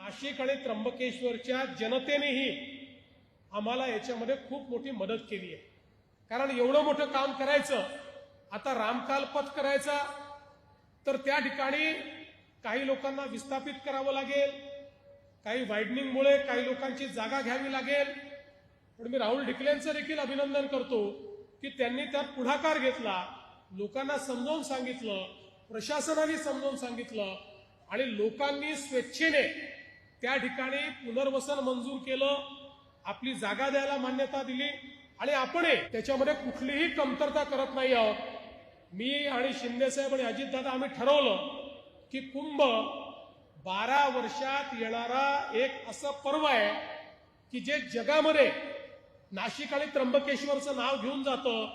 नाशिक आणि त्र्यंबकेश्वरच्या जनतेनेही आम्हाला याच्यामध्ये खूप मोठी मदत केली आहे. कारण एवढं मोठं काम करायचं आता रामकालपथ करायचा तर त्या ठिकाणी काही लोकांना विस्थापित करावं लागेल काही वायडनिंगमुळे काही लोकांची जागा घ्यावी लागेल. पण मी राहुल ढिकलेंचं देखील अभिनंदन करतो की त्यांनी त्यात पुढाकार घेतला लोकांना समजावून सांगितलं प्रशासनाने समजावून सांगितलं आणि लोकांनी स्वेच्छेने त्या ठिकाणी पुनर्वसन मंजूर केलं आपली जागा द्यायला मान्यता दिली आणि आपण त्याच्यामध्ये कुठलीही कमतरता करत नाही आहोत. मी आणि शिंदेसाहेब आणि अजितदादा आम्ही ठरवलं की कुंभ बारा वर्षात येणारा एक असं पर्व आहे की जे जगामध्ये नाशिक आणि त्र्यंबकेश्वरचं नाव घेऊन जातं.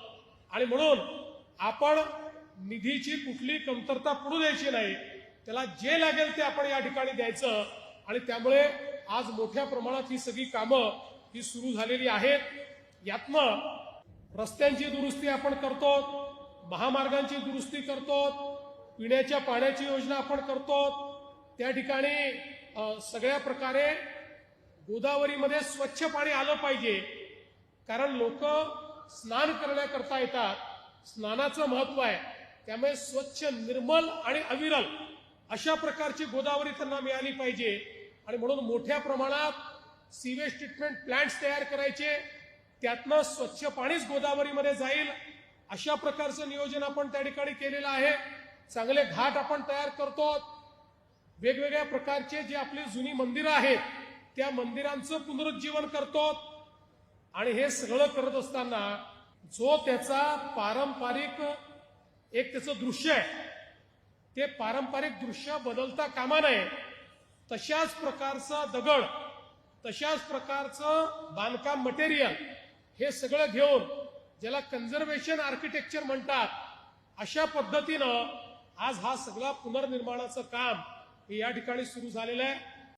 आणि म्हणून आपण निधीची कुठली कमतरता पडू द्यायची नाही त्याला जे लागेल ते आपण या ठिकाणी द्यायचं. आणि त्यामुळे आज मोठ्या प्रमाणात ही सगळी कामं ही सुरू झालेली आहेत. यातनं रस्त्यांची दुरुस्ती आपण करतो महामार्गांची दुरुस्ती करतो पिण्याच्या पाण्याची योजना आपण करतो. त्या ठिकाणी सगळ्या प्रकारे गोदावरीमध्ये स्वच्छ पाणी आलं पाहिजे. कारण लोक स्नान करण्याकरता येतात. स्नानाचं महत्त्व आहे. त्यामुळे स्वच्छ निर्मल आणि अविरल अशा प्रकारची गोदावरी त्यांना मिळाली पाहिजे. आणि म्हणून मोठ्या प्रमाणात सीवेज ट्रीटमेंट प्लांट्स तयार करायचे. त्यातनं स्वच्छ पाणीच गोदावरीमध्ये जाईल. अशा प्रकारचं नियोजन आपण त्या ठिकाणी केलेलं आहे. चांगले घाट आपण तयार करतो. वेगवेगळ्या प्रकारचे जे आपली जुनी मंदिरं आहेत त्या मंदिरांचं पुनरुज्जीवन करतो. आणि हे सगळं करत असताना जो त्याचा पारंपरिक एक त्याचं दृश्य आहे ते पारंपरिक दृश्य बदलता कामा नये. तशाच प्रकारचा दगड तशाच प्रकारचं बांधकाम मटेरियल हे सगळं घेऊन ज्याला कन्झर्वेशन आर्किटेक्चर म्हणतात अशा पद्धतीनं आज हा सगळा पुनर्निर्माणाचं काम हे या ठिकाणी सुरू झालेलं आहे.